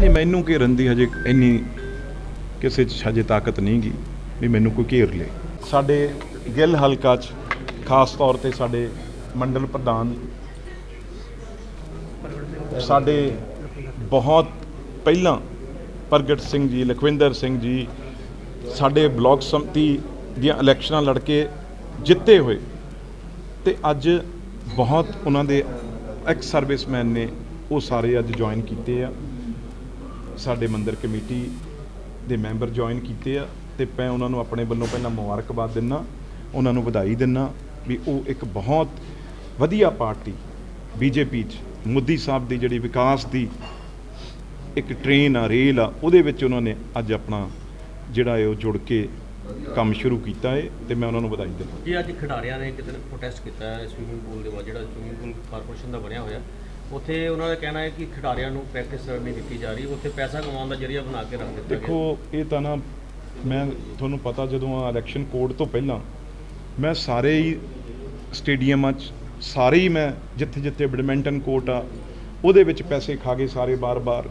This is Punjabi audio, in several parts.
ਨਹੀਂ, ਮੈਨੂੰ ਘੇਰਨ ਦੀ ਹਜੇ ਇੰਨੀ ਕਿਸੇ 'ਚ ਹਜੇ ਤਾਕਤ ਨਹੀਂ ਗਈ ਵੀ ਮੈਨੂੰ ਕੋਈ ਘੇਰ ਲੇ। ਸਾਡੇ ਗਿੱਲ ਹਲਕਾ 'ਚ ਖਾਸ ਤੌਰ ਤੇ ਸਾਡੇ ਮੰਡਲ ਪ੍ਰਧਾਨ ਸਾਡੇ ਬਹੁਤ ਪਹਿਲਾਂ ਪ੍ਰਗਟ ਸਿੰਘ ਜੀ, ਲਖਵਿੰਦਰ ਸਿੰਘ ਜੀ, ਸਾਡੇ ਬਲਾਕ ਸੰਮਤੀ ਦੀਆਂ ਇਲੈਕਸ਼ਨਾਂ ਲੜ ਕੇ ਜਿੱਤੇ ਹੋਏ ਤੇ ਅੱਜ ਬਹੁਤ ਉਹਨਾਂ ਦੇ ਐਕਸ ਸਰਵਿਸਮੈਨ ਨੇ ਉਹ ਸਾਰੇ ਅੱਜ ਜੁਆਇਨ ਕੀਤੇ ਆ। ਸਾਡੇ ਮੰਦਿਰ ਕਮੇਟੀ ਦੇ ਮੈਂਬਰ ਜੁਆਇਨ ਕੀਤੇ ਆ ਤੇ ਮੈਂ ਉਹਨਾਂ ਨੂੰ ਆਪਣੇ ਵੱਲੋਂ ਪਹਿਲਾਂ ਮੁਬਾਰਕਬਾਦ ਦਿੰਨਾ, ਉਹਨਾਂ ਨੂੰ ਵਧਾਈ ਦਿੰਨਾ ਵੀ ਉਹ ਇੱਕ ਬਹੁਤ ਵਧੀਆ ਪਾਰਟੀ ਬੀਜੇਪੀ 'ਚ, ਮੋਦੀ ਸਾਹਿਬ ਦੀ ਜਿਹੜੀ ਵਿਕਾਸ ਦੀ ਇੱਕ ਟ੍ਰੇਨ ਆ ਰੇਲ ਆ, ਉਹਦੇ ਵਿੱਚ ਉਹਨਾਂ ਨੇ ਅੱਜ ਆਪਣਾ ਜਿਹੜਾ ਹੈ ਉਹ ਜੁੜ ਕੇ ਕੰਮ ਸ਼ੁਰੂ ਕੀਤਾ ਹੈ ਤੇ ਮੈਂ ਉਹਨਾਂ ਨੂੰ ਵਧਾਈ ਦਿੰਦਾ ਜੀ ਅੱਜ ਖਿਡਾਰੀਆਂ ਨੇ ਕਿਤੇ ਪ੍ਰੋਟੈਸਟ ਕੀਤਾ ਹੈ ਪੂਲ ਦੇ ਬਾਅਦ ਜਿਹੜਾ ਸਵਿਮਿੰਗ ਪੂਲ ਕਾਰਪੋਰੇਸ਼ਨ ਦਾ ਬਣਿਆ ਹੋਇਆ। ਉੱਥੇ ਉਹਨਾਂ ਦਾ ਕਹਿਣਾ ਹੈ ਕਿ ਖਿਡਾਰੀਆਂ ਨੂੰ ਪ੍ਰੈਕਟਿਸ ਨਹੀਂ ਦਿੱਤੀ ਜਾ ਰਹੀ ਉੱਥੇ ਪੈਸਾ ਕਮਾਉਣ ਦਾ ਜਰੀਆ ਬਣਾ ਕੇ ਰੱਖ ਦਿੱਤਾ ਗਿਆ। ਦੇਖੋ ਇਹ ਤਾਂ ਨਾ ਮੈਂ ਤੁਹਾਨੂੰ ਪਤਾ ਜਦੋਂ ਆ ਇਲੈਕਸ਼ਨ ਕੋਡ ਤੋਂ ਪਹਿਲਾਂ ਮੈਂ ਸਾਰੇ ਹੀ ਸਟੇਡੀਅਮਾਂ 'ਚ ਸਾਰੇ ਹੀ ਮੈਂ ਜਿੱਥੇ ਜਿੱਥੇ ਬੈਡਮਿੰਟਨ ਕੋਰਟ ਆ ਉਹਦੇ ਵਿੱਚ ਪੈਸੇ ਖਾ ਗਏ ਸਾਰੇ ਬਾਰ-ਬਾਰ।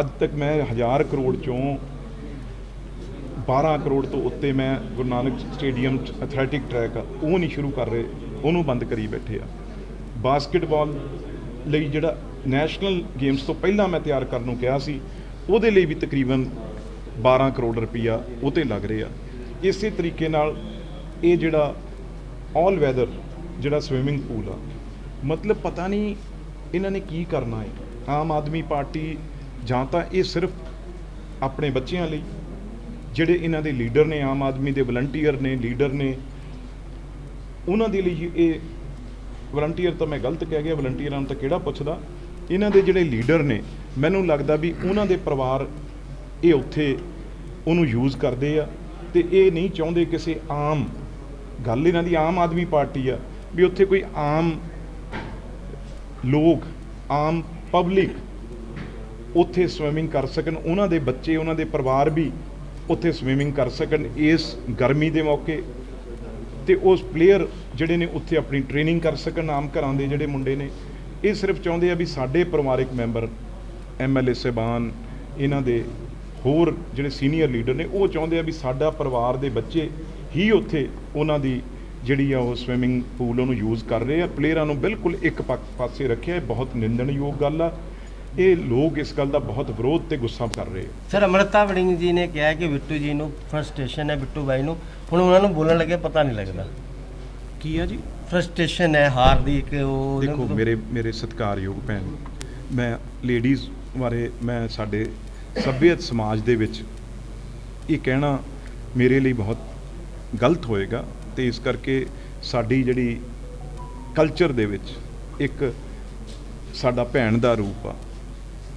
ਅੱਜ ਤੱਕ ਮੈਂ ਹਜ਼ਾਰ ਕਰੋੜ ਚੋਂ 12 ਕਰੋੜ ਤੋਂ ਉੱਤੇ ਮੈਂ ਗੁਰੂ ਨਾਨਕ ਸਟੇਡੀਅਮ 'ਚ ਐਥਲੈਟਿਕ ਟਰੈਕ ਆ ਉਹ ਨਹੀਂ ਸ਼ੁਰੂ ਕਰ ਰਹੇ ਉਹਨੂੰ ਬੰਦ ਕਰੀ ਬੈਠੇ ਆ। ਬਾਸਕਟਬਾਲ ਲਈ ਜਿਹੜਾ ਨੈਸ਼ਨਲ ਗੇਮਸ ਤੋਂ ਪਹਿਲਾਂ ਮੈਂ ਤਿਆਰ ਕਰਨ ਨੂੰ ਕਿਹਾ ਸੀ, ਉਹਦੇ ਲਈ ਵੀ ਤਕਰੀਬਨ 12 ਕਰੋੜ ਰੁਪਈਆ ਉਹ ਤੇ ਲੱਗ ਰਿਹਾ ਇਸੇ ਤਰੀਕੇ ਨਾਲ ਇਹ ਜਿਹੜਾ ਆਲ ਵੈਦਰ ਜਿਹੜਾ ਸਵਿਮਿੰਗ ਪੂਲ ਆ, ਮਤਲਬ ਪਤਾ ਨਹੀਂ ਇਹਨਾਂ ਨੇ ਕੀ ਕਰਨਾ ਹੈ ਆਮ ਆਦਮੀ ਪਾਰਟੀ ਜਾਂ ਤਾਂ ਇਹ ਸਿਰਫ ਆਪਣੇ ਬੱਚਿਆਂ ਲਈ, ਜਿਹੜੇ ਇਹਨਾਂ ਦੇ ਲੀਡਰ ਨੇ, ਆਮ ਆਦਮੀ ਦੇ ਵਲੰਟੀਅਰ ਨੇ, ਲੀਡਰ ਨੇ, ਉਹਨਾਂ ਦੇ ਲਈ ਇਹ ਵਲੰਟੀਅਰ ਤਾਂ ਮੈਂ ਗਲਤ ਕਹਿ ਗਿਆ ਵਲੰਟੀਅਰਾਂ ਨੂੰ ਤਾਂ ਕਿਹੜਾ ਪੁੱਛਦਾ? ਇਹਨਾਂ ਦੇ ਜਿਹੜੇ ਲੀਡਰ ਨੇ, ਮੈਨੂੰ ਲੱਗਦਾ ਵੀ ਉਹਨਾਂ ਦੇ ਪਰਿਵਾਰ ਇਹ ਉੱਥੇ ਉਹਨੂੰ ਯੂਜ਼ ਕਰਦੇ ਆ ਤੇ ਇਹ ਨਹੀਂ ਚਾਹੁੰਦੇ ਕਿਸੇ ਆਮ, ਗੱਲ ਇਹਨਾਂ ਦੀ ਆਮ ਆਦਮੀ ਪਾਰਟੀ ਆ, ਵੀ ਉੱਥੇ ਕੋਈ ਆਮ ਲੋਕ, ਆਮ ਪਬਲਿਕ ਉੱਥੇ ਸਵਿਮਿੰਗ ਕਰ ਸਕਣ, ਉਹਨਾਂ ਦੇ ਬੱਚੇ, ਉਹਨਾਂ ਦੇ ਪਰਿਵਾਰ ਵੀ ਉੱਥੇ ਸਵਿਮਿੰਗ ਕਰ ਸਕਣ ਇਸ ਗਰਮੀ ਦੇ ਮੌਕੇ। ਤੇ ਉਸ ਪਲੇਅਰ ਜਿਹੜੇ ਨੇ ਉੱਥੇ ਆਪਣੀ ਟ੍ਰੇਨਿੰਗ ਕਰ ਸਕਣ, ਆਮ ਘਰਾਂ ਦੇ ਜਿਹੜੇ ਮੁੰਡੇ ਨੇ, ਇਹ ਸਿਰਫ ਚਾਹੁੰਦੇ ਆ ਵੀ ਸਾਡੇ ਪਰਿਵਾਰਿਕ ਮੈਂਬਰ ਐਮਐਲਏ ਸਾਹਿਬਾਨ, ਇਹਨਾਂ ਦੇ ਹੋਰ ਜਿਹੜੇ ਸੀਨੀਅਰ ਲੀਡਰ ਨੇ, ਉਹ ਚਾਹੁੰਦੇ ਆ ਵੀ ਸਾਡਾ ਪਰਿਵਾਰ ਦੇ ਬੱਚੇ ਹੀ ਉੱਥੇ ਉਹਨਾਂ ਦੀ ਜਿਹੜੀ ਆ ਉਹ ਸਵਿਮਿੰਗ ਪੂਲ ਉਹਨੂੰ ਯੂਜ਼ ਕਰ ਰਹੇ ਆ। ਪਲੇਅਰਾਂ ਨੂੰ ਬਿਲਕੁਲ ਇੱਕ ਪਾ- ਪਾਸੇ ਰੱਖਿਆ, ਇਹ ਬਹੁਤ ਨਿੰਦਣਯੋਗ ਗੱਲ ਆ। ਇਹ ਲੋਕ ਇਸ ਗੱਲ ਦਾ ਬਹੁਤ ਵਿਰੋਧ ਤੇ ਗੁੱਸਾ ਕਰ ਰਹੇ ਸਰ ਅਮਰਤਾ ਵੜਿੰਗ ਜੀ ਨੇ ਕਿਹਾ ਕਿ ਬਿੱਟੂ ਜੀ ਨੂੰ ਫਰਸਟ੍ਰੇਸ਼ਨ ਹੈ ਬਿੱਟੂ ਬਾਈ ਨੂੰ। ਹੁਣ ਉਹਨਾਂ ਨੂੰ ਬੋਲਣ ਲੱਗੇ ਪਤਾ ਨਹੀਂ ਲੱਗਦਾ। ਕੀ ਆ ਜੀ? ਫਰਸਟ੍ਰੇਸ਼ਨ ਹੈ ਹਾਰ ਦੀ ਇੱਕ ਉਹ ਦੇਖੋ ਮੇਰੇ ਮੇਰੇ ਸਤਿਕਾਰਯੋਗ ਭੈਣ ਮੈਂ ਲੇਡੀਜ਼ ਬਾਰੇ ਮੈਂ ਸਾਡੇ ਸਭਿਅਤ ਸਮਾਜ ਦੇ ਵਿੱਚ ਇਹ ਕਹਿਣਾ ਮੇਰੇ ਲਈ ਬਹੁਤ ਗਲਤ ਹੋਏਗਾ ਤੇ ਇਸ ਕਰਕੇ ਸਾਡੀ ਜਿਹੜੀ ਕਲਚਰ ਦੇ ਵਿੱਚ ਇੱਕ ਸਾਡਾ ਭੈਣ ਦਾ ਰੂਪ ਆ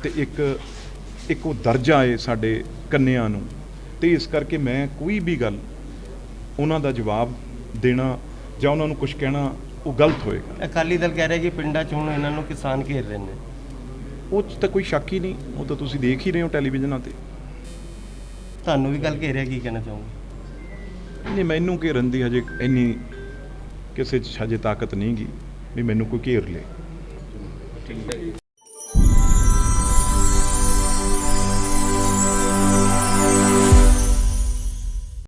ਤੇ ਇੱਕ ਇੱਕ ਉਹ ਦਰਜਾ ਹੈ ਸਾਡੇ ਕੰਨਿਆਂ ਨੂੰ। ਤੇ ਇਸ ਕਰਕੇ ਮੈਂ ਕੋਈ ਵੀ ਗੱਲ ਉਹਨਾਂ ਦਾ ਜਵਾਬ ਦੇਣਾ ਜਾਂ ਉਹਨਾਂ ਨੂੰ ਕੁਝ ਕਹਿਣਾ ਉਹ ਗਲਤ ਹੋਏਗਾ। ਅਕਾਲੀ ਦਲ ਕਹਿ ਰਿਹਾ ਕਿ ਪਿੰਡਾਂ 'ਚ ਹੁਣ ਇਹਨਾਂ ਨੂੰ ਕਿਸਾਨ ਘੇਰ ਰਹੇ ਨੇ। ਉਹ 'ਚ ਤਾਂ ਕੋਈ ਸ਼ੱਕ ਹੀ ਨਹੀਂ ਉਹ ਤਾਂ ਤੁਸੀਂ ਦੇਖ ਹੀ ਰਹੇ ਹੋ ਟੈਲੀਵਿਜ਼ਨਾਂ ਤੇ। ਤੁਹਾਨੂੰ ਵੀ ਗੱਲ ਘੇਰਿਆ ਕੀ ਕਹਿਣਾ ਚਾਹੋਗੇ? ਨਹੀਂ ਮੈਨੂੰ ਘੇਰਨ ਦੀ ਹਜੇ ਇੰਨੀ ਕਿਸੇ 'ਚ ਹਜੇ ਤਾਕਤ ਨਹੀਂ ਗੀ ਵੀ ਮੈਨੂੰ ਕੋਈ ਘੇਰ ਲੇ। ਠੀਕ ਹੈ। ਜੀ